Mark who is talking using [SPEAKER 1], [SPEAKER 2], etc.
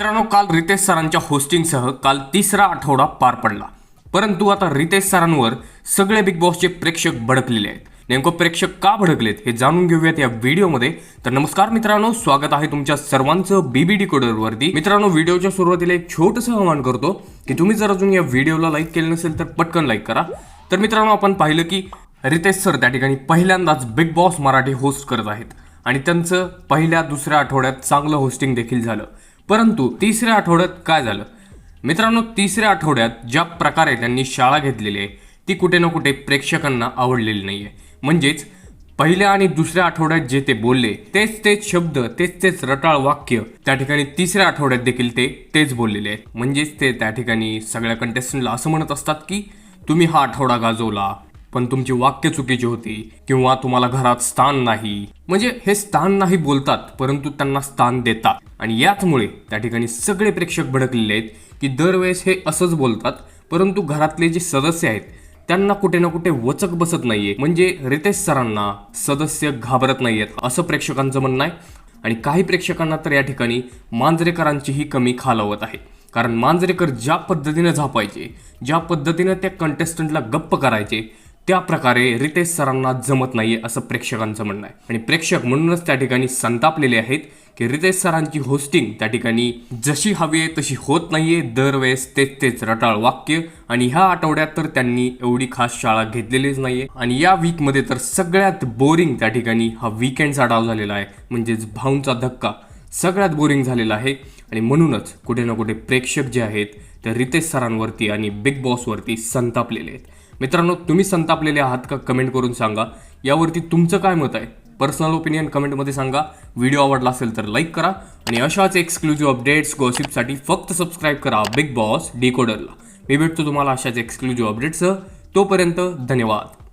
[SPEAKER 1] मित्रांनो काल रितेश सरांच्या होस्टिंगसह काल तिसरा आठवडा पार पडला. परंतु आता रितेश सरांवर सगळे बिग बॉसचे प्रेक्षक भडकलेले आहेत. नेमकं प्रेक्षक का भडकलेत हे जाणून घेऊयात या व्हिडिओमध्ये. तर नमस्कार मित्रांनो स्वागत आहे तुमच्या सर्वांचं बीबीडी कोडरवरती. मित्रांनो व्हिडिओच्या सुरुवातीला एक छोटंसं आवाहन करतो की तुम्ही जर अजून या व्हिडिओला लाईक केलं नसेल तर पटकन लाईक करा. तर मित्रांनो आपण पाहिलं की रितेश सर त्या ठिकाणी पहिल्यांदाच बिग बॉस मराठी होस्ट करत आहेत. आणि त्यांचं पहिल्या दुसऱ्या आठवड्यात चांगलं होस्टिंग देखील झालं. परंतु तिसऱ्या आठवड्यात काय झालं? मित्रांनो तिसऱ्या आठवड्यात ज्या प्रकारे त्यांनी शाळा घेतलेली आहे ती कुठे ना कुठे प्रेक्षकांना आवडलेली नाहीये. म्हणजेच पहिल्या आणि दुसऱ्या आठवड्यात जे ते बोलले तेच तेच शब्द तेच तेच रटाळ वाक्य त्या ठिकाणी तिसऱ्या आठवड्यात देखील ते तेच बोललेले आहेत. म्हणजेच ते त्या ठिकाणी सगळ्या कंटेस्टंटला असं म्हणत असतात की तुम्ही हा आठवडा गाजवला पण तुमची वाक्य चुकीची होती किंवा तुम्हाला घरात स्थान नाही. म्हणजे हे स्थान नाही बोलतात परंतु त्यांना स्थान देतात. आणि याचमुळे त्या ठिकाणी सगळे प्रेक्षक भडकलेले आहेत की दरवेळेस हे असंच बोलतात परंतु घरातले जे सदस्य आहेत त्यांना कुठे ना कुठे वचक बसत नाहीये. म्हणजे रितेश सरांना सदस्य घाबरत नाहीयेत असं प्रेक्षकांचं म्हणणं आहे. आणि काही प्रेक्षकांना तर या ठिकाणी मांजरेकरांचीही कमी खालावत आहे. कारण मांजरेकर ज्या पद्धतीने झापायचे ज्या पद्धतीने त्या कंटेस्टंटला गप्प करायचे त्या प्रकारे रितेश सरांना जमत नाहीये असं प्रेक्षकांचं म्हणणं आहे. आणि प्रेक्षक म्हणूनच त्या ठिकाणी संतापलेले आहेत की रितेश सरांची होस्टिंग त्या ठिकाणी जशी हवी आहे तशी होत नाहीये. दरवेळेस तेच तेच रटाळ वाक्य आणि ह्या आठवड्यात तर त्यांनी एवढी खास शाळा घेतलेलीच नाहीये. आणि या वीकमध्ये तर सगळ्यात बोरिंग त्या ठिकाणी हा विकेंडचा डाव झालेला आहे. म्हणजेच भाऊंचा धक्का. सगळ्यात बोरिंग झालेला आहे. आणि म्हणूनच कुठे ना कुठे प्रेक्षक जे आहेत ते रितेश सरांवरती आणि बिग बॉसवरती संतापलेले आहेत. मित्रांनो तुम्ही संतापलेले आहात का कमेंट करून सांगा. यावरती तुमचं काय मत आहे? पर्सनल ओपिनियन कमेंटमध्ये सांगा. व्हिडिओ आवडला असेल तर लाईक करा आणि अशाच एक्सक्लुझिव्ह अपडेट्स गॉसिपसाठी फक्त सबस्क्राईब करा बिग बॉस डिकोडरला. मी भेटतो तुम्हाला अशाच एक्सक्लुझिव्ह अपडेट्ससह तोपर्यंत धन्यवाद.